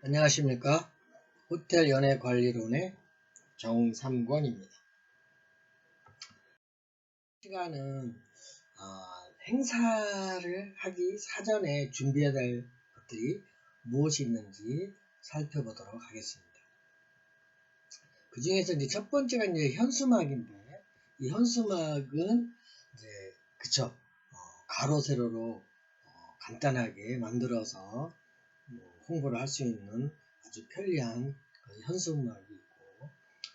안녕하십니까. 호텔 연애 관리론의 정삼권입니다. 시간은 어, 행사를 하기 사전에 준비해야 될 것들이 무엇이 있는지 살펴보도록 하겠습니다. 그 중에서 이제 첫 번째가 이제 현수막인데, 이 현수막은 이제, 그쵸, 어, 가로, 세로로 어, 간단하게 만들어서 뭐 홍보를 할 수 있는 아주 편리한 그 현수막이 있고,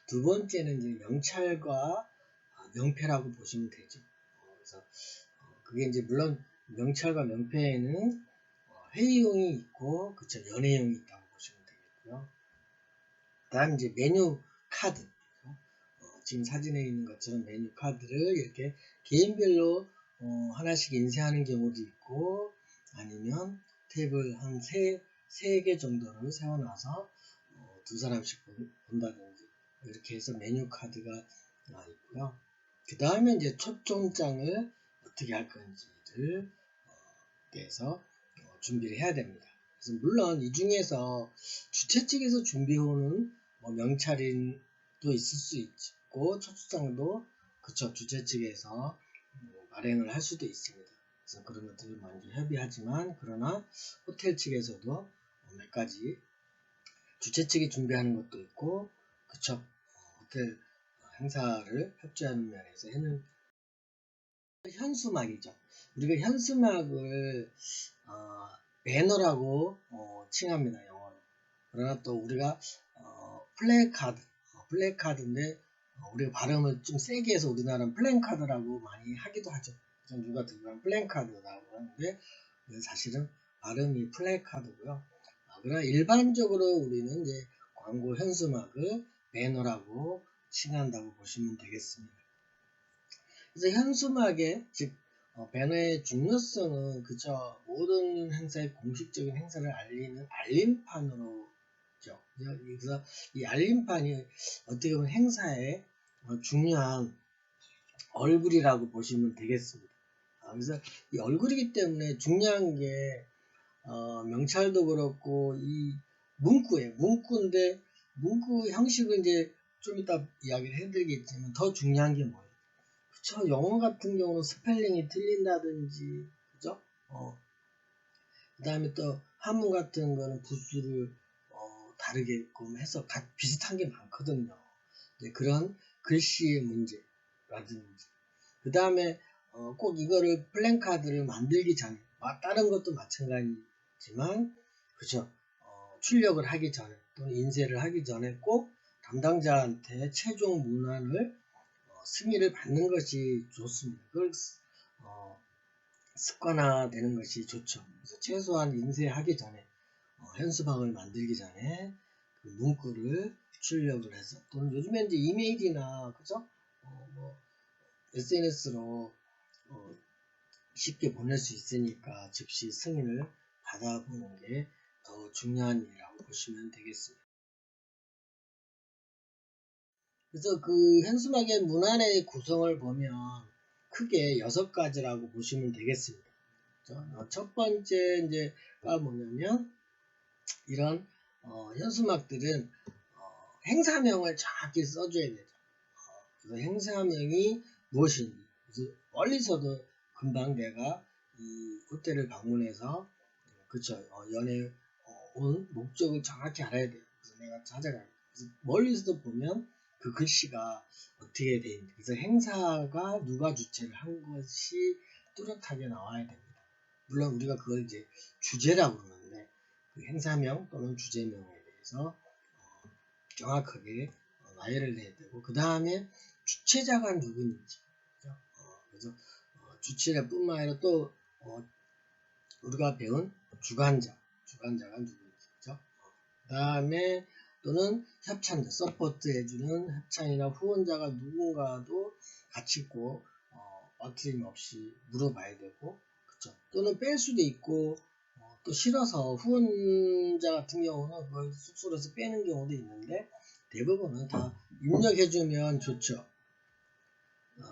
두 번째는 이제 명찰과 아, 명패라고 보시면 되죠. 어, 그래서 어, 그게 이제 물론 명찰과 명패에는 어, 회의용이 있고, 그쵸, 연회용이 있다고 보시면 되겠고요. 다음 이제 메뉴 카드. 어, 지금 사진에 있는 것처럼 메뉴 카드를 이렇게 개인별로 어, 하나씩 인쇄하는 경우도 있고, 아니면 탭을 한 세, 세 개 정도를 세워놔서 어, 두 사람씩 본- 본다든지 이렇게 해서 메뉴 카드가 아, 있고요. 그 다음에 이제 초청장을 어떻게 할 건지를 어, 대해서 어, 준비를 해야 됩니다. 그래서 물론 이 중에서 주최 측에서 준비해오는 뭐 명찰인도 있을 수 있고 초청장도 그쵸 주최 측에서 뭐 발행을 할 수도 있습니다. 그래서 그런 것들을 먼저 협의하지만 그러나 호텔 측에서도 몇 가지 주최 측이 준비하는 것도 있고 그쵸 어, 호텔 행사를 협조하는 면에서 해는 현수막이죠. 우리가 현수막을 어, 배너라고 어, 칭합니다 영어로. 그러나 또 우리가 어, 플래카드, 어, 플래카드인데 어, 우리가 발음을 좀 세게 해서 우리나라는 플랜카드라고 많이 하기도 하죠. 그래서 누가 들으면 플랜카드라고 하는데 사실은 발음이 플래카드고요. 아, 그러나 일반적으로 우리는 이제 광고 현수막을 배너라고 칭한다고 보시면 되겠습니다. 그래서 현수막의 즉 어, 배너의 중요성은 그저 모든 행사의 공식적인 행사를 알리는 알림판으로 죠. 그래서 이 알림판이 어떻게 보면 행사의 어, 중요한 얼굴이라고 보시면 되겠습니다. 아, 그래서 이 얼굴이기 때문에 중요한 게 어, 명찰도 그렇고 이 문구예요. 문구인데 문구 형식은 이제 좀 이따 이야기를 해드리겠지만 더 중요한 게 뭐예요? 그쵸? 영어 같은 경우는 스펠링이 틀린다든지 그죠? 어. 그 다음에 또 한문 같은 거는 부수를 어, 다르게끔 해서 각 비슷한 게 많거든요. 네, 그런 글씨의 문제라든지 그 다음에 어, 꼭 이거를 플랜카드를 만들기 전에 아, 다른 것도 마찬가지 지만 그죠? 어, 출력을 하기 전에 또는 인쇄를 하기 전에 꼭 담당자한테 최종 문안을 어, 승인을 받는 것이 좋습니다. 그걸 어, 습관화되는 것이 좋죠. 그래서 최소한 인쇄하기 전에 어, 현수막을 만들기 전에 그 문구를 출력을 해서 또는 요즘에 이제 이메일이나 그죠? 어, 뭐 SNS로 어, 쉽게 보낼 수 있으니까 즉시 승인을 받아보는 게 더 중요한 일이라고 보시면 되겠습니다. 그래서 그 현수막의 문안의 구성을 보면 크게 여섯 가지라고 보시면 되겠습니다. 어, 첫 번째 이제가 뭐냐면 이런 어, 현수막들은 어, 행사명을 정확히 써줘야 되죠. 어, 그래서 행사명이 무엇인지 멀리서도 금방 내가 이 호텔을 방문해서 그쵸 어, 연애 어, 온 목적을 정확히 알아야 돼요. 그래서 내가 찾아가요. 그래서 멀리서도 보면 그 글씨가 어떻게 돼 있는지 그래서 행사가 누가 주최를 한 것이 뚜렷하게 나와야 됩니다. 물론 우리가 그걸 이제 주제라고 그러는데 그 행사명 또는 주제명에 대해서 어, 정확하게 어, 나열을 해야 되고 그 다음에 주최자가 누구인지 그죠? 어, 그래서 어, 주최자뿐만 아니라 또 어, 우리가 배운 주관자 주관자가 누구인지 그죠? 그 다음에 또는 협찬자, 서포트 해주는 협찬이나 후원자가 누군가도 같이 있고, 어, 어트림없이 물어봐야 되고, 그쵸. 또는 뺄 수도 있고, 어, 또 싫어서 후원자 같은 경우는 그걸 숙소에서 빼는 경우도 있는데, 대부분은 다 입력해주면 좋죠. 어,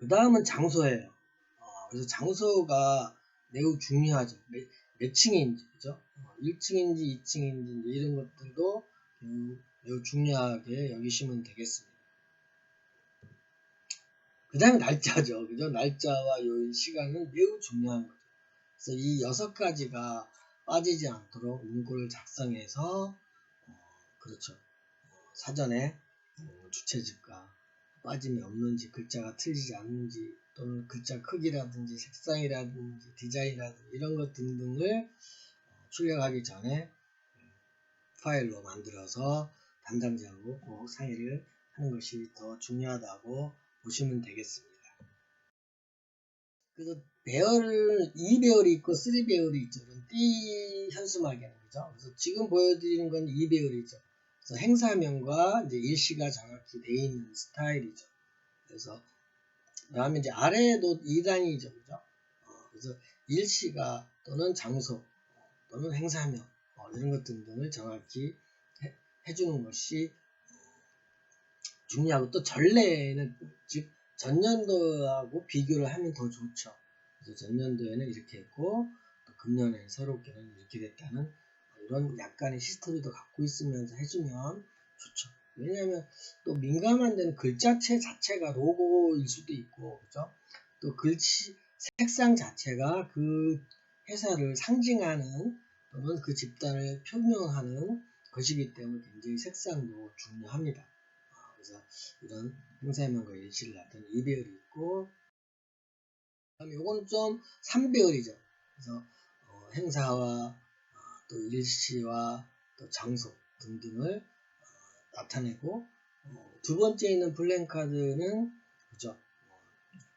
그 다음은 장소예요. 어, 그래서 장소가 매우 중요하죠. 매, 몇 층인지 그죠? 어, 1층인지 2층인지 이런 것들도 매우, 매우 중요하게 여기시면 되겠습니다. 그 다음에 날짜죠. 그죠? 날짜와 요일, 시간은 매우 중요한 거죠. 그래서 이 여섯 가지가 빠지지 않도록 문구를 작성해서 어, 그렇죠. 어, 사전에 어, 주체집과 빠짐이 없는지 글자가 틀리지 않는지 또는 글자 크기라든지 색상이라든지 디자인이라든지 이런 것 등등을 어, 출력하기 전에 음, 파일로 만들어서 담당자하고 꼭 상의를 하는 것이 더 중요하다고 보시면 되겠습니다. 그래서 배열을 2배열이 있고 3배열이 있죠. 띠 현수막에는 그죠. 그래서 지금 보여드리는 건 2배열이죠. 그래서 행사명과 이제 일시가 정확히 되어 있는 스타일이죠. 그래서 그 다음에 이제 아래에도 2단이죠. 그죠? 어, 그래서 일시가 또는 장소 또는 행사명 어, 이런 것 등등을 정확히 해, 해주는 것이 중요하고 또 전례는 즉 전년도하고 비교를 하면 더 좋죠. 그래서 전년도에는 이렇게 했고 또 금년에 새롭게는 이렇게 됐다는 이런 약간의 히스토리도 갖고 있으면서 해주면 좋죠. 왜냐하면 또 민감한 데는 글자체 자체가 로고일 수도 있고 그죠? 또 글씨 색상 자체가 그 회사를 상징하는 또는 그 집단을 표명하는 것이기 때문에 굉장히 색상도 중요합니다. 그래서 이런 행사명과 일치를 나타내는 2배열이 있고 요거는 좀 3배열이죠. 그래서 어, 행사와 어, 또 일시와 또 장소 등등을 어, 나타내고 어, 두 번째 있는 플랜카드는 그죠 어,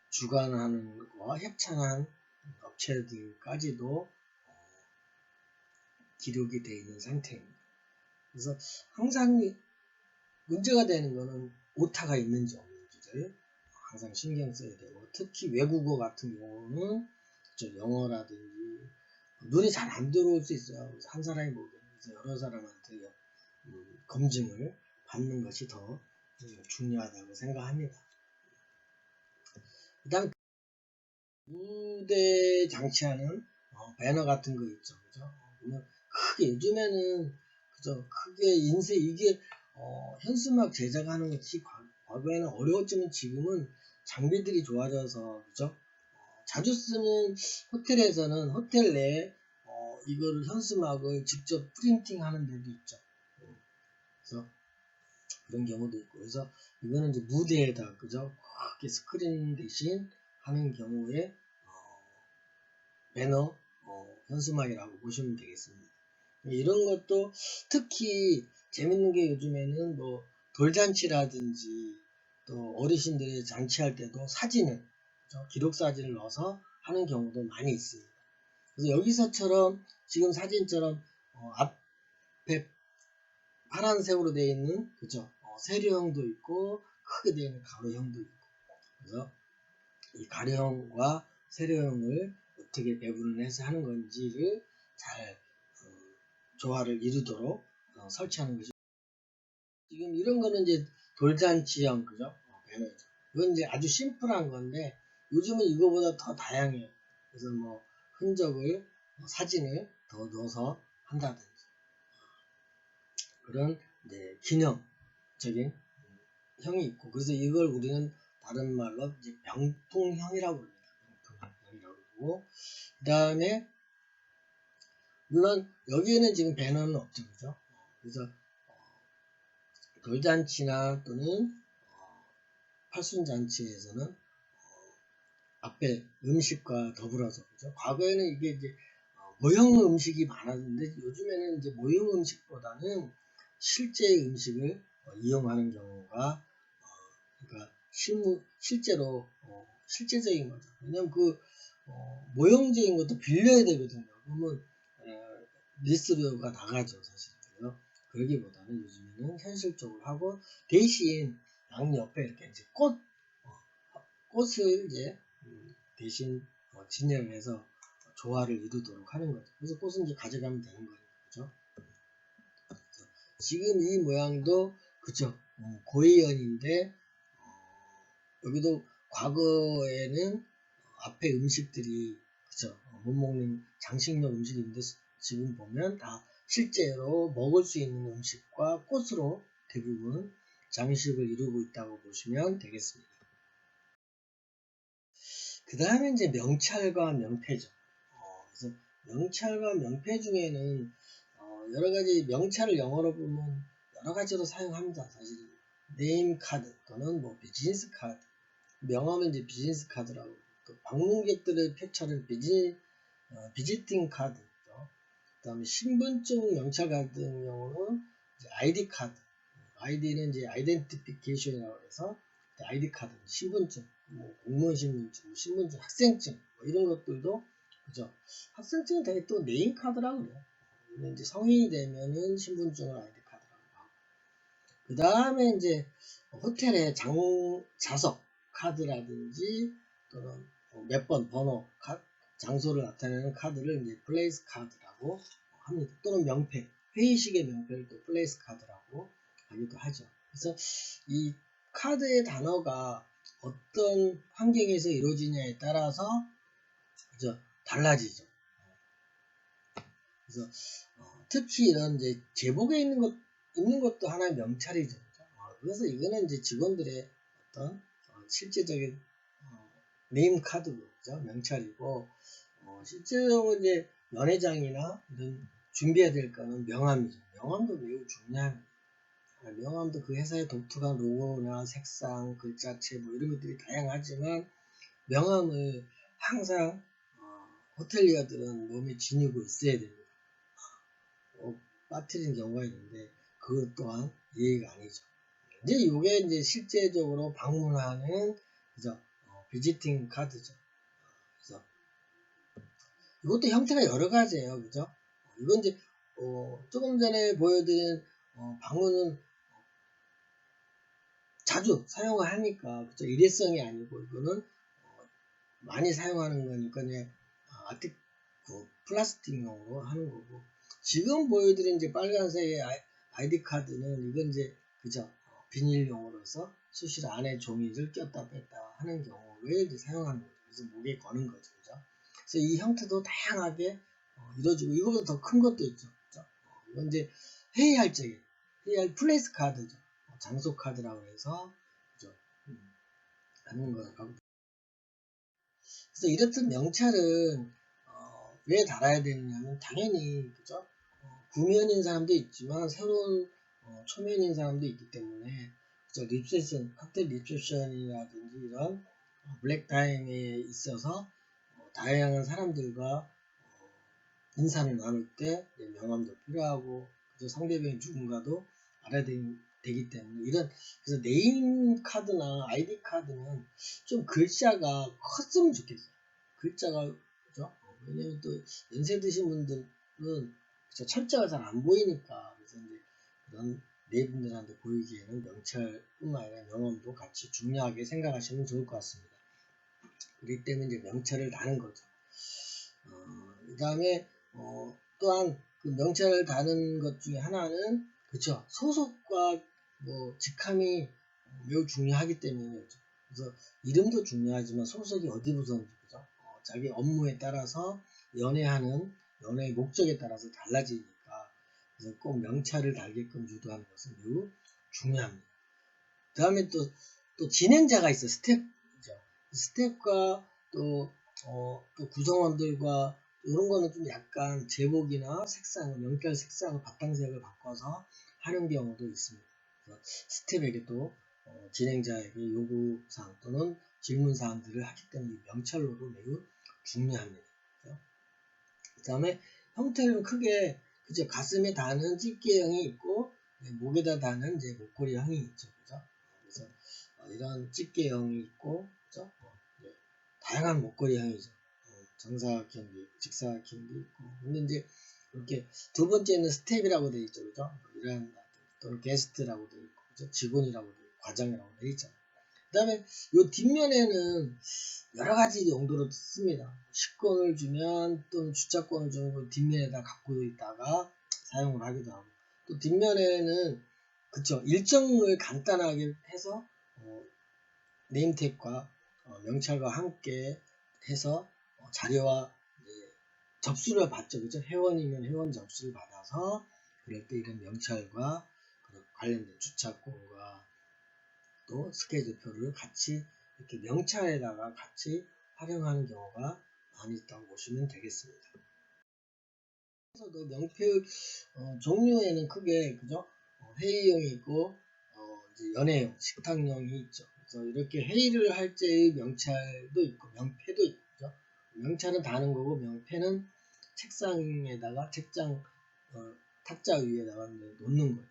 주관하는 것과 협찬한 업체들까지도 어, 기록이 되어 있는 상태입니다. 그래서 항상 문제가 되는 거는 오타가 있는지 없는지를 항상 신경 써야 되고 특히 외국어 같은 경우는 저 영어라든지 눈이 잘 안 들어올 수 있어요. 한 사람이 보기에는 여러 사람한테 음, 검증을 받는 것이 더 중요하다고 생각합니다. 그 다음 무대 장치하는 어, 배너 같은 거 있죠. 그죠? 크게 요즘에는 그죠? 크게 인쇄 이게 어, 현수막 제작하는 것이 과거에는 어려웠지만 지금은 장비들이 좋아져서 그죠? 어, 자주 쓰는 호텔에서는 호텔 내에 어, 이거를 현수막을 직접 프린팅하는 데도 있죠. 어, 그래서 그런 경우도 있고 그래서 이거는 이제 무대에다 그죠? 크게 스크린 대신 하는 경우에 어, 배너 어, 현수막이라고 보시면 되겠습니다. 이런 것도 특히 재밌는 게 요즘에는 뭐 돌잔치라든지 또 어르신들이 잔치할 때도 사진을 기록 사진을 넣어서 하는 경우도 많이 있습니다. 그래서 여기서처럼 지금 사진처럼 어, 앞에 파란색으로 되어 있는 그죠 어, 세류형도 있고 크게 되어 있는 가로형도 있고 그래서 이 가로형과 세류형을 어떻게 배분을 해서 하는 건지를 잘 어, 조화를 이루도록 어, 설치하는 것이 지금 이런 거는 이제 돌잔치형 그죠? 어, 배너죠. 이건 이제 아주 심플한 건데 요즘은 이거보다 더 다양해요. 그래서 뭐 흔적을 뭐 사진을 더 넣어서 한다든지 그런 이제 기념적인 형이 있고 그래서 이걸 우리는 다른 말로 이제 병통형이라고 합니다. 병통형이라고 그러고 그 다음에 물론 여기에는 지금 배너는 없죠, 그죠? 그래서 돌잔치나 또는 팔순잔치에서는 앞에 음식과 더불어서 그죠? 과거에는 이게 이제 모형 음식이 많았는데 요즘에는 이제 모형 음식보다는 실제 음식을 이용하는 경우가 그러니까 실무 실제로 실제적인 거죠. 왜냐면 그 모형적인 것도 빌려야 되거든요. 그러면 리스트료가 나가죠 사실. 그래서 그러기보다는 요즘에는 현실적으로 하고 대신 양옆에 이렇게 이제 꽃 어, 꽃을 이제 음, 대신 어, 진열해서 조화를 이루도록 하는 거죠. 그래서 꽃은 이제 가져가면 되는 거니까 그죠? 지금 이 모양도 그죠? 어, 고이연인데 어, 여기도 과거에는 앞에 음식들이 그죠? 못 먹는 장식용 음식인데 지금 보면 다 실제로 먹을 수 있는 음식과 꽃으로 대부분 장식을 이루고 있다고 보시면 되겠습니다. 그 다음에 이제 명찰과 명패죠. 어, 그래서 명찰과 명패 중에는 어, 여러 가지 명찰을 영어로 보면 여러 가지로 사용합니다. 사실은. 네임 카드 또는 뭐 비즈니스 카드. 명함은 이제 비즈니스 카드라고. 또 방문객들의 표처는 비지, 어, 비지팅 카드. 그 다음에 신분증 명찰 같은 경우는 아이디 카드. 아이디는 이제 아이덴티피케이션이라고 해서 아이디 카드 신분증 뭐 공무원 신분증 신분증 학생증 뭐 이런 것들도 그죠? 학생증은 되게 또 네임 카드라고 그래요 이제 성인이 되면은 신분증을 아이디 카드라고 하고 그 다음에 이제 호텔의 장 좌석 카드라든지 또는 뭐 몇번 번호 카, 장소를 나타내는 카드를 이제 플레이스 카드라고 합니다. 또는 명패 회의식의 명패를 또 플레이스 카드라고 하기도 하죠. 그래서 이 카드의 단어가 어떤 환경에서 이루어지냐에 따라서 그죠 달라지죠. 그래서 어, 특히 이런 이제 제복에 있는 것 있는 것도 하나의 명찰이죠. 어, 그래서 이거는 이제 직원들의 어떤 어, 실제적인 어, 네임 카드죠. 명찰이고 어, 실제로 이제 연회장이나 이런 준비해야 될 거는 명함이죠. 명함도 매우 중요합니다. 아, 명함도 그 회사의 독특한 로고나 색상, 글자체 뭐 이런 것들이 다양하지만 명함을 항상 어, 호텔리어들은 몸에 지니고 있어야 됩니다. 어, 빠뜨린 경우가 있는데 그것 또한 예의가 아니죠. 이제 이게 이제 실제적으로 방문하는 그죠 어, 비지팅 카드죠. 그래서 이것도 형태가 여러 가지예요, 그죠? 이건 이제 어, 조금 전에 보여드린 어, 방문은 자주 사용을 하니까 그죠? 일회성이 아니고 이거는 어, 많이 사용하는 거니까 이제 아틱 그 플라스틱용으로 하는 거고 지금 보여드린 이제 빨간색의 아이디 카드는 이건 이제 그죠 어, 비닐용으로서 수실 안에 종이를 꼈다 뺐다 하는 경우에 이제 사용하는 거죠. 그래서 목에 거는 거죠, 그죠? 그래서 이 형태도 다양하게 어, 이루어지고 이거보다 더 큰 것도 있죠, 그죠? 어, 이건 이제 회의할 적에 회의할 플레이스 카드죠. 어, 장소 카드라고 해서 그죠? 음, 하는 거라고. 그래서 이렇듯 명찰은 어, 왜 달아야 되느냐면 당연히 그죠? 구면인 사람도 있지만 새로운 어, 초면인 사람도 있기 때문에 그죠? 립세션, 칵테일 립세션이라든지 이런 어, 블랙타임에 있어서 어, 다양한 사람들과 어, 인사를 나눌 때 명함도 필요하고 그죠? 상대방의 누군가도 알아야 되기 때문에 이런 그래서 네임 카드나 아이디 카드는 좀 글자가 컸으면 좋겠어요. 글자가 그죠? 어, 왜냐면 또 연세 드신 분들은 그쵸? 철자가 잘 안 보이니까 그래서 이제 그런 네 분들한테 보이기에는 명찰뿐만 아니라 명함도 같이 중요하게 생각하시면 좋을 것 같습니다. 그렇기 때문에 이제 명찰을 다는 거죠. 어, 그 다음에 어, 또한 그 명찰을 다는 것 중에 하나는 그쵸 소속과 뭐 직함이 매우 중요하기 때문에? 그래서 이름도 중요하지만 소속이 어디 부서인지 그죠? 어, 자기 업무에 따라서 연애하는 연애의 목적에 따라서 달라지니까 그래서 꼭 명찰을 달게끔 유도하는 것은 매우 중요합니다. 그 다음에 또, 또 진행자가 있어 스텝이죠. 스텝과 또, 어, 또 구성원들과 이런 거는 좀 약간 제목이나 색상을, 연결 색상을 바탕색을 바꿔서 하는 경우도 있습니다. 스텝에게 도 어, 진행자에게 요구사항 또는 질문사항들을 하기 때문에 명찰로도 매우 중요합니다. 그 다음에 형태는 크게 그죠 가슴에 다는 집게형이 있고 네, 목에다 다는 이제 목걸이형이 있죠. 그죠? 그래서 어, 이런 집게형이 있고 그죠? 어, 네, 다양한 목걸이형이죠. 어, 정사각형도 직사각형도 있고. 근데 이제 이렇게 두 번째는 스텝이라고 되어 있죠. 그죠? 이런 또는 게스트라고 되어 있고 그죠? 직원이라고 되어 있고 과장이라고 되어 있잖아요 그 다음에 이 뒷면에는 여러 가지 용도로 씁니다. 식권을 주면 또는 주차권을 주는 걸 뒷면에다 갖고 있다가 사용을 하기도 하고 또 뒷면에는 그쵸 일정을 간단하게 해서 어, 네임택과 어, 명찰과 함께 해서 어, 자료와 접수를 받죠. 그죠? 회원이면 회원 접수를 받아서 그럴 때 이런 명찰과 관련된 주차권과 또 스케줄표를 같이 이렇게 명찰에다가 같이 활용하는 경우가 많이 있다고 보시면 되겠습니다. 그래서도 명패 어, 종류에는 크게 그죠? 어, 회의용이 있고 어, 이제 연회용, 식탁용이 있죠. 그래서 이렇게 회의를 할 때의 명찰도 있고 명패도 있죠. 명찰은 다는 거고 명패는 책상에다가 책장 어, 탁자 위에다가 놓는 거죠.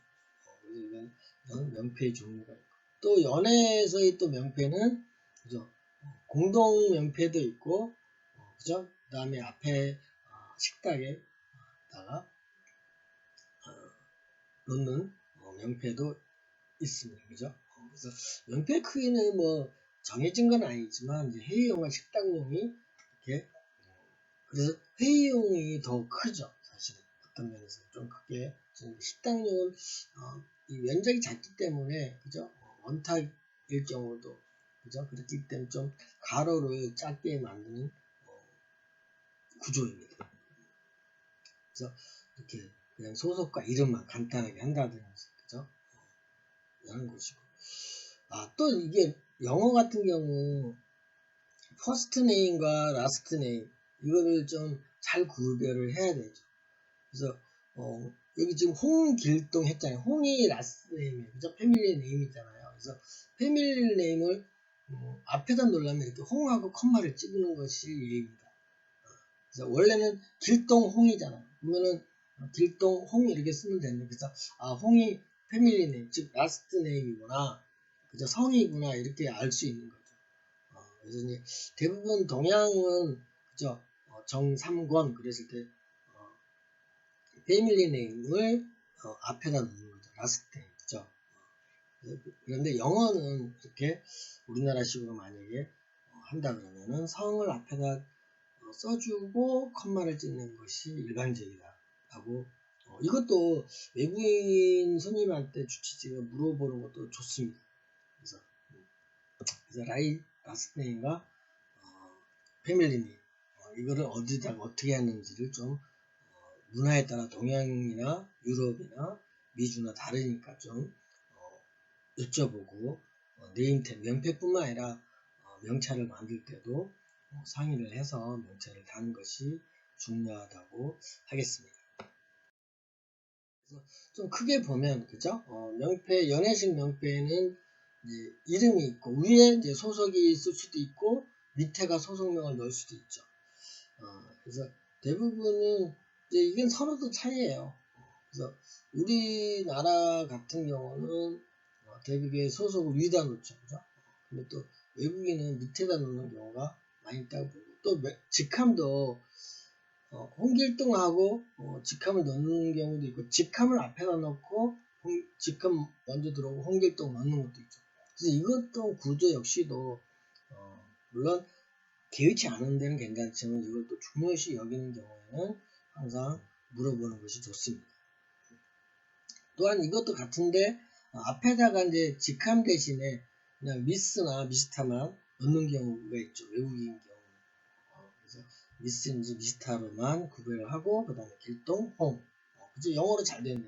어, 그래서 이건, 명패의 종류가 있고 또 연회에서의 또 명패는 그죠? 어, 공동 명패도 있고 어, 그죠? 그 다음에 앞에 어, 식탁에다가 어, 놓는 어, 명패도 있습니다. 그죠? 어, 그래서 명패 크기는 뭐 정해진 건 아니지만 이제 회의용과 식당용이 이렇게 어, 그래서 회의용이 더 크죠. 사실은 어떤 면에서 좀 크게 식당용은 어, 이 면적이 작기 때문에 그죠? 어, 원탁일 경우도 그죠? 그렇기 때문에 좀 가로를 작게 만드는 어, 구조입니다. 그래서 이렇게 그냥 소속과 이름만 간단하게 한다든지 그죠? 어, 이런 것이고 아 또 이게 영어 같은 경우 퍼스트 네임과 라스트 네임 이거를 좀 잘 구별을 해야 되죠. 그래서 어, 여기 지금 홍길동 했잖아요. 홍이 라스트 네임이에요. 그죠? 패밀리 네임이잖아요. 그래서 패밀리 네임을 어, 앞에다 놓으려면 이렇게 홍하고 컴마를 찍는 것이 예입니다. 어, 그래서 원래는 길동홍이잖아요. 그러면은 길동홍 이렇게 쓰면 되는데 그래서 아 홍이 패밀리 네임 즉 라스트 네임이구나 그죠 성이구나 이렇게 알 수 있는 거죠. 어, 그래서 이제 대부분 동양은 그죠 어, 정삼권 그랬을 때 어, 패밀리 네임을 어, 앞에다 놓는 거죠 라스트 네임 그런데 영어는 이렇게 우리나라식으로 만약에 어, 한다 그러면은 성을 앞에다 어, 써주고 컴마를 찍는 것이 일반적이다라고 어, 이것도 외국인 손님한테 주치지가 물어보는 것도 좋습니다. 그래서 음, 그래서 라이 라스네임과 어, 패밀리님 어, 이거를 어디다가 어떻게 하는지를 좀 어, 문화에 따라 동양이나 유럽이나 미주나 다르니까 좀 어, 여쭤보고 어, 네임템 명패뿐만 아니라 어, 명찰을 만들 때도 어, 상의를 해서 명찰을 다는 것이 중요하다고 하겠습니다. 그래서 좀 크게 보면 그죠? 어, 명패 연애식 명패는 이제 이름이 있고 위에 이제 소속이 있을 수도 있고 밑에가 소속명을 넣을 수도 있죠. 어, 그래서 대부분은 이제 이건 서로도 차이예요. 그래서 우리나라 같은 경우는 어, 대부분 소속을 위에다 놓죠. 그죠? 근데 또 외국인은 밑에다 놓는 경우가 많이 있다고 보고 또 직함도 어, 홍길동하고 어, 직함을 넣는 경우도 있고 직함을 앞에다 놓고 홍, 직함 먼저 들어오고 홍길동 넣는 것도 있죠. 그래서 이것도 구조 역시도 어, 물론 개의치 않은 데는 괜찮지만 또 중요시 여기는 경우에는 항상 물어보는 것이 좋습니다. 또한 이것도 같은데 어, 앞에다가 이제 직함 대신에 그냥 미스나 미스타만 넣는 경우가 있죠. 외국인 경우. 어, 그래서 미스인지 미스타로만 구별을 하고 그 다음에 길동, 홍. 어, 그죠? 영어로 잘 됐네.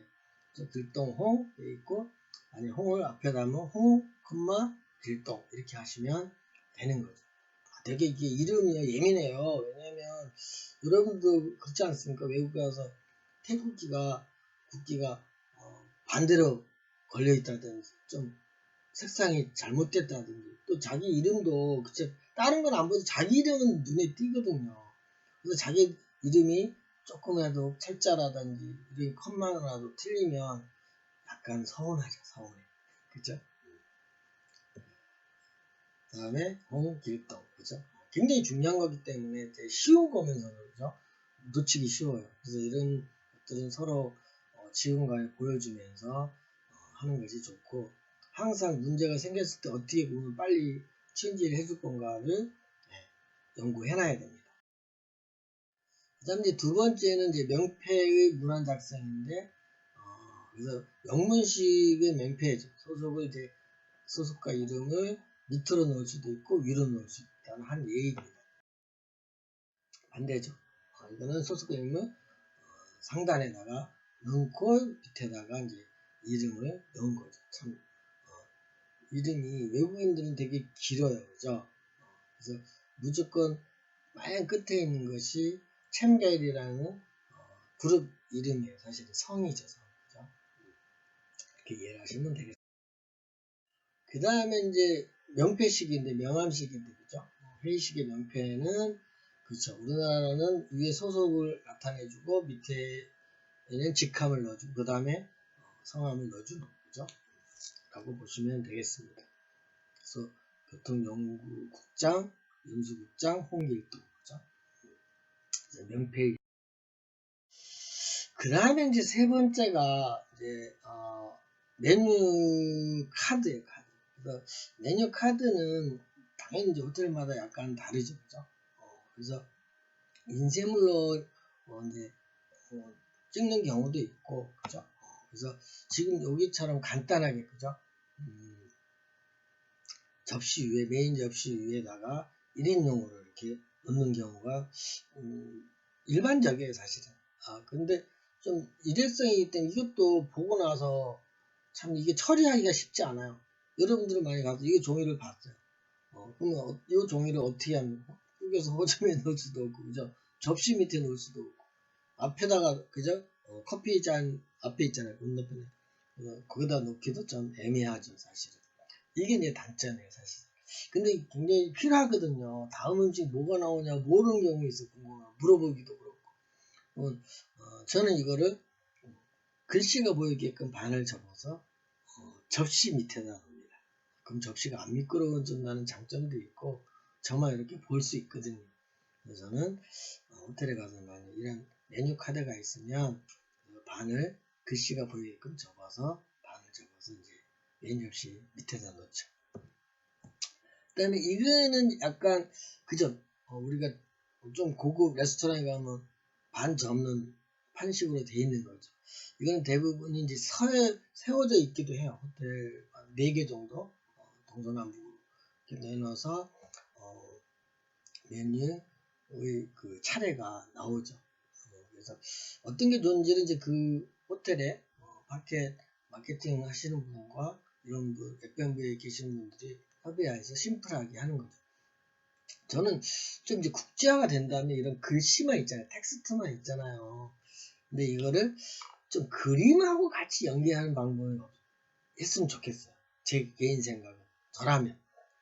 길동, 홍 돼 있고 아니 홍을 앞에다 하면 홍, 콤마, 길동 이렇게 하시면 되는 거죠. 아, 되게 이게 이름이 예민해요. 왜냐면 여러분도 그렇지 않습니까? 외국 가서 태국기가 국기가 어, 반대로 걸려 있다든지 좀 색상이 잘못됐다든지 또 자기 이름도 그쵸 다른 건 안 보도 자기 이름은 눈에 띄거든요. 그래서 자기 이름이 조금이라도 철자라든지 이름이 컴마라도 틀리면 약간 서운하죠, 서운해. 그죠? 그 다음에 홍길동, 그죠? 굉장히 중요한 거기 때문에 되게 쉬운 거면서, 그죠? 놓치기 쉬워요. 그래서 이런 것들은 서로 어, 지금과에 보여주면서 어, 하는 것이 좋고, 항상 문제가 생겼을 때 어떻게 보면 빨리 체인지를 해줄 건가를 네, 연구해놔야 됩니다. 그 다음 이제 두 번째는 이제 명패의 문안 작성인데, 어, 그래서 영문식의 명패죠. 소속을 이제 소속과 이름을 밑으로 넣을 수도 있고 위로 넣을 수 있다는 한 예입니다. 반대죠. 어, 아, 이거는 소속임을 어, 상단에다가 넣고 밑에다가 이제 이름을 넣은 거죠. 참 어, 이름이 외국인들은 되게 길어요, 그죠? 어, 그래서 무조건 맨 끝에 있는 것이 챔벨이라는 어, 그룹 이름이에요. 사실은 성이죠, 성. 그죠? 이렇게 이해를 하시면 되겠습니다. 그 다음에 이제 명패식인데 명함식인데 그죠? 어, 회의식의 명패는 그렇죠. 우리나라는 위에 소속을 나타내주고 밑에는 직함을 넣어주고 그 다음에 성함을 넣어주는 거죠. 라고 보시면 되겠습니다. 그래서 교통연구국장, 임수국장, 홍길동 그죠? 명패 그 다음에 이제 세 번째가 이제 어, 메뉴 카드예요 카드. 그래서 메뉴 카드는 당연히 이제 호텔마다 약간 다르죠, 그죠? 어, 그래서 인쇄물로 어, 이제 어, 찍는 경우도 있고, 그죠? 어, 그래서 지금 여기처럼 간단하게, 그죠? 음, 접시 위에 메인 접시 위에다가 1인용으로 이렇게 넣는 경우가 음, 일반적이에요, 사실은. 아, 근데 좀 일회성이기 때문에 이것도 보고 나서 참 이게 처리하기가 쉽지 않아요. 여러분들은 많이 가서 이 종이를 봤어요. 어, 그러면 어, 이 종이를 어떻게 합니까? 여기서 호점에 넣을 수도 없고, 그죠? 접시 밑에 넣을 수도 없고, 앞에다가, 그죠? 어, 커피 잔 앞에 있잖아요. 건너편에. 어, 거기다 놓기도 좀 애매하죠, 사실은. 이게 이제 단점이에요, 사실. 근데 굉장히 필요하거든요. 다음 음식 뭐가 나오냐 모르는 경우가 있어 궁금하고 물어보기도 그렇고. 어, 어, 저는 이거를 글씨가 보이게끔 반을 접어서 어, 접시 밑에다 놉니다. 그럼 접시가 안 미끄러워진다는 장점도 있고 저만 이렇게 볼 수 있거든요. 그래서 저는 어, 호텔에 가서 만약 이런 메뉴 카드가 있으면 그 반을 글씨가 보이게끔 접어서 반을 접어서 이제 메뉴 접시 밑에다 놓죠. 그 다음에 이거는 약간 그죠 어, 우리가 좀 고급 레스토랑에 가면 반 접는 판식으로 돼 있는 거죠. 이건 대부분이 이제 서, 세워져 있기도 해요. 호텔 4개 정도 어, 동서남북으로 내놔서 어, 메뉴의 그 차례가 나오죠. 어, 그래서 어떤 게 좋은지는 이제 그 호텔에 어, 마켓 마케팅 하시는 분과 이런 분 F&B에 계시는 분들이 협의해서 심플하게 하는 거죠. 저는 좀 이제 국제화가 된다면 이런 글씨만 있잖아요. 텍스트만 있잖아요. 근데 이거를 좀 그림하고 같이 연계하는 방법이 했으면 좋겠어요. 제 개인 생각은. 저라면.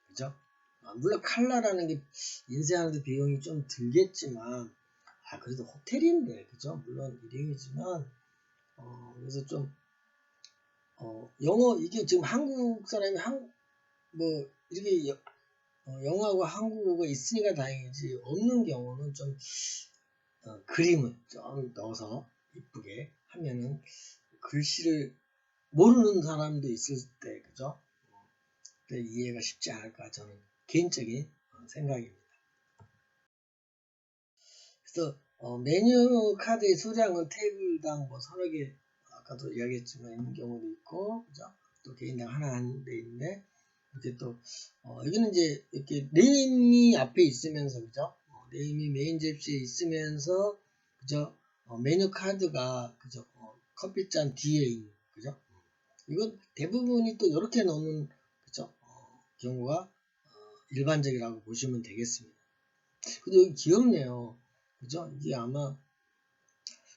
그죠? 아, 물론 칼라라는 게 인쇄하는데 비용이 좀 들겠지만, 아, 그래도 호텔인데, 그죠? 물론 일행이지만, 어, 그래서 좀, 어, 영어, 이게 지금 한국 사람이 한, 뭐, 이렇게 여, 어, 영어하고 한국어가 있으니까 다행이지, 없는 경우는 좀, 어, 그림을 좀 넣어서 이쁘게 하면은 글씨를 모르는 사람도 있을 때, 그죠? 그때 이해가 쉽지 않을까 저는 개인적인 어, 생각입니다. 그래서 어, 메뉴 카드의 수량은 테이블당 뭐 서너 개 아까도 이야기했지만 있는 경우도 있고, 그죠? 또 개인당 하나 한데 있는데 이렇게 또 어, 여기는 이제 이렇게 네임이 앞에 있으면서 그죠? 어, 네임이 메인 접시에 있으면서 그죠? 어, 메뉴 카드가 그죠? 어, 커피잔 뒤에 있는 그죠? 이건 대부분이 또 이렇게 넣는 그죠? 어, 경우가 어, 일반적이라고 보시면 되겠습니다. 근데 여기 귀엽네요. 그죠? 이게 아마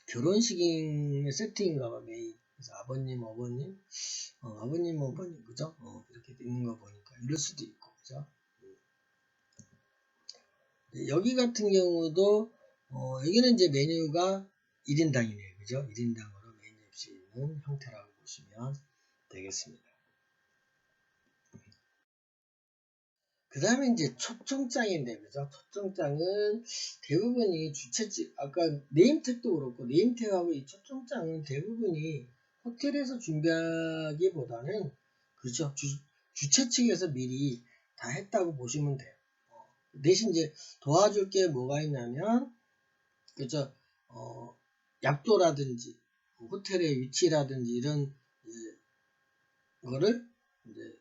결혼식의 세팅인가 봐 메인. 그래서 아버님, 어머님, 어, 아버님, 어머님, 그죠? 어, 이렇게 있는 거 보니까 이럴 수도 있고, 그죠? 네, 여기 같은 경우도 어, 여기는 이제 메뉴가 1인당이네요. 그죠? 1인당으로 메뉴 없이 있는 형태라고 보시면 되겠습니다. 그 다음에 이제 초청장인데, 그죠? 초청장은 대부분이 주최집, 아까 네임택도 그렇고, 네임택하고 이 초청장은 대부분이 호텔에서 준비하기보다는, 그죠? 주, 주최 측에서 미리 다 했다고 보시면 돼요. 어, 대신 이제 도와줄 게 뭐가 있냐면, 그죠? 어, 약도라든지 호텔의 위치라든지 이런 이제 거를 이제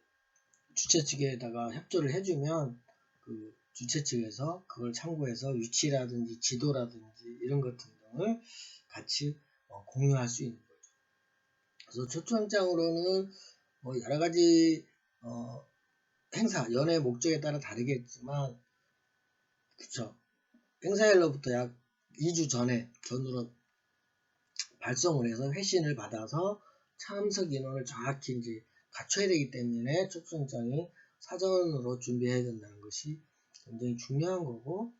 주최 측에다가 협조를 해주면 그 주최 측에서 그걸 참고해서 위치라든지 지도라든지 이런 것 등을 같이 어, 공유할 수 있는 거죠. 그래서 초청장으로는 뭐 여러 가지 어, 행사, 연애 목적에 따라 다르겠지만 그쵸. 행사일로부터 약 2주 전에 전으로 발송을 해서 회신을 받아서 참석 인원을 정확히 이제 갖춰야 되기 때문에 초청장이 사전으로 준비해야 된다는 것이 굉장히 중요한 거고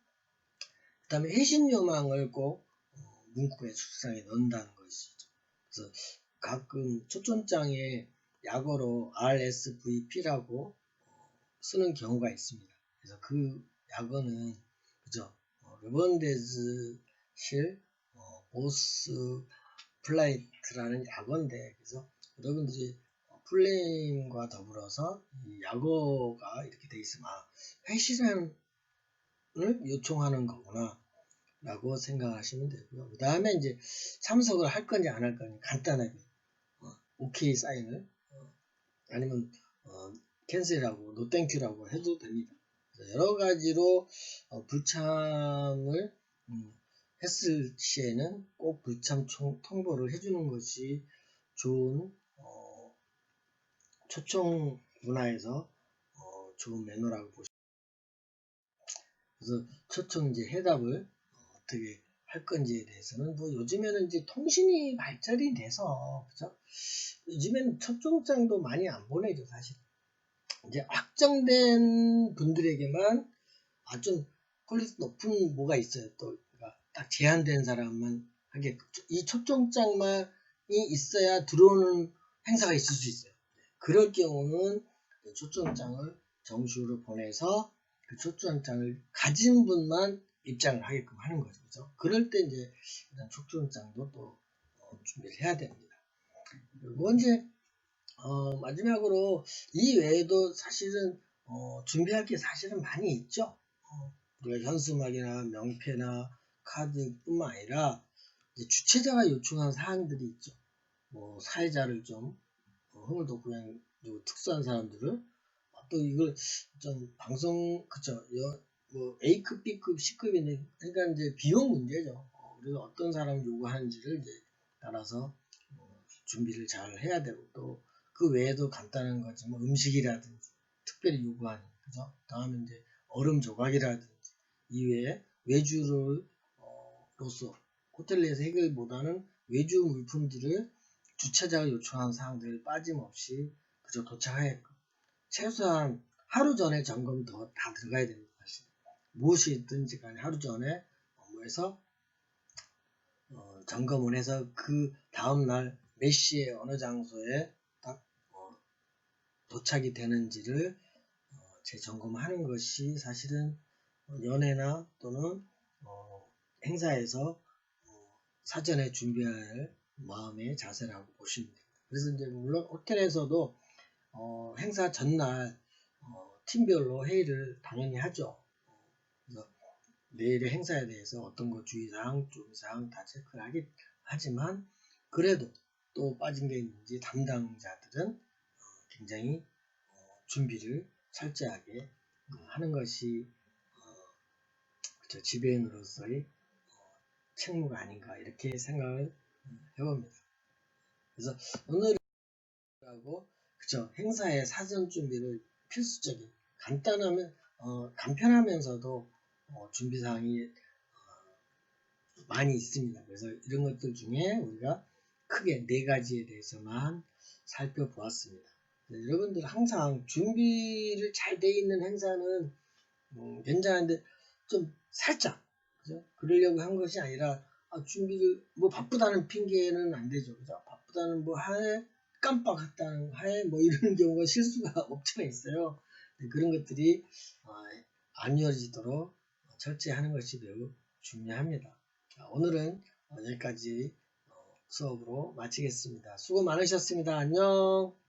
그 다음에 회신 요망을 꼭 어, 문구의 출상에 넣는다는 것이죠. 그래서 가끔 초청장에 약어로 RSVP라고 어, 쓰는 경우가 있습니다. 그래서 그 약어는 그죠? 어, 르번데즈실 어, 보스 플라이트라는 약어인데 그래서 여러분들이 어, 플레임과 더불어서 이 약어가 이렇게 돼 있으면 아, 회신을 요청하는 거구나 라고 생각하시면 되고요. 그 다음에 이제 참석을 할 건지 안 할 건지 간단하게 어, 오케이 사인을 어, 아니면 어, 캔슬하고 노땡큐라고 해도 됩니다. 여러 가지로 어, 불참을 음, 했을 시에는 꼭 불참 총- 통보를 해주는 것이 좋은 어, 초청 문화에서 어, 좋은 매너라고 보시면 그래서 초청 이제 해답을 어, 떻게 할 건지에 대해서는 뭐 요즘에는 이제 통신이 발달이 돼서 그죠? 요즘에는 초청장도 많이 안 보내죠 사실. 이제 확정된 분들에게만 아 좀 퀄리티 높은 뭐가 있어요. 또 그러니까 딱 제한된 사람만 하게 이 초청장만이 있어야 들어오는 행사가 있을 수 있어요. 그럴 경우는 그 초청장을 정식으로 보내서 그 초청장을 가진 분만 입장을 하게끔 하는 거죠. 그죠? 그럴 때 이제 일단 초청장도 또 어, 준비를 해야 됩니다. 그리고 이제 어, 마지막으로 이 외에도 사실은 어, 준비할 게 사실은 많이 있죠. 어, 우리가 현수막이나 명패나 카드뿐만 아니라 주최자가 요청한 사항들이 있죠. 뭐 사회자를 좀 돋고 그냥 요 특수한 사람들을 어, 또 이걸 좀 방송 그쵸 여, 뭐 A급, B급, C급인데 그러니까 이제 비용 문제죠. 어, 우리가 어떤 사람 요구하는지를 이제 따라서 어, 준비를 잘 해야 되고 또 그 외에도 간단한 거지 뭐 음식이라든지 특별히 요구하는 그죠? 다음에 이제 얼음 조각이라든지 이외에 외주를 어, 호텔 내에서 해결보다는 외주 물품들을 주최자가 요청한 사항들을 빠짐없이 그저 도착하게끔 최소한 하루 전에 점검 더 다 들어가야 됩니다. 사실. 무엇이든지 간에 하루 전에 업무에서 어, 점검을 해서 그 다음날 몇 시에 어느 장소에 딱 어, 도착이 되는지를 어, 재점검하는 것이 사실은 어, 연애나 또는 어, 행사에서 어, 사전에 준비할 마음의 자세라고 보시면 됩니다. 그래서 이제 물론 호텔에서도 어, 행사 전날 어, 팀별로 회의를 당연히 하죠. 어, 그래서 내일의 행사에 대해서 어떤 거 주의사항,注意사항 다 체크를 하긴 하지만 그래도 또 빠진 게 있는지 담당자들은 어, 굉장히 어, 준비를 철저하게 어, 하는 것이 어, 그쵸, 지배인으로서의 어, 책무가 아닌가 이렇게 생각을 음, 해봅니다. 그래서 오늘하고 그쵸 행사의 사전 준비를 필수적인 간단하면 어, 간편하면서도 어, 준비 사항이 어, 많이 있습니다. 그래서 이런 것들 중에 우리가 크게 네 가지에 대해서만 살펴보았습니다. 네, 여러분들 항상 준비를 잘 돼 있는 행사는 음, 괜찮은데 좀 살짝 그죠? 그러려고 한 것이 아니라 아, 준비를 뭐 바쁘다는 핑계는 안 되죠. 그죠? 바쁘다는 뭐 하에 깜빡했다는 하에 뭐 이런 경우가 실수가 없잖아 있어요. 네, 그런 것들이 어, 안 이어지도록 철저히 하는 것이 매우 중요합니다. 자, 오늘은 어, 여기까지 어, 수업으로 마치겠습니다. 수고 많으셨습니다. 안녕.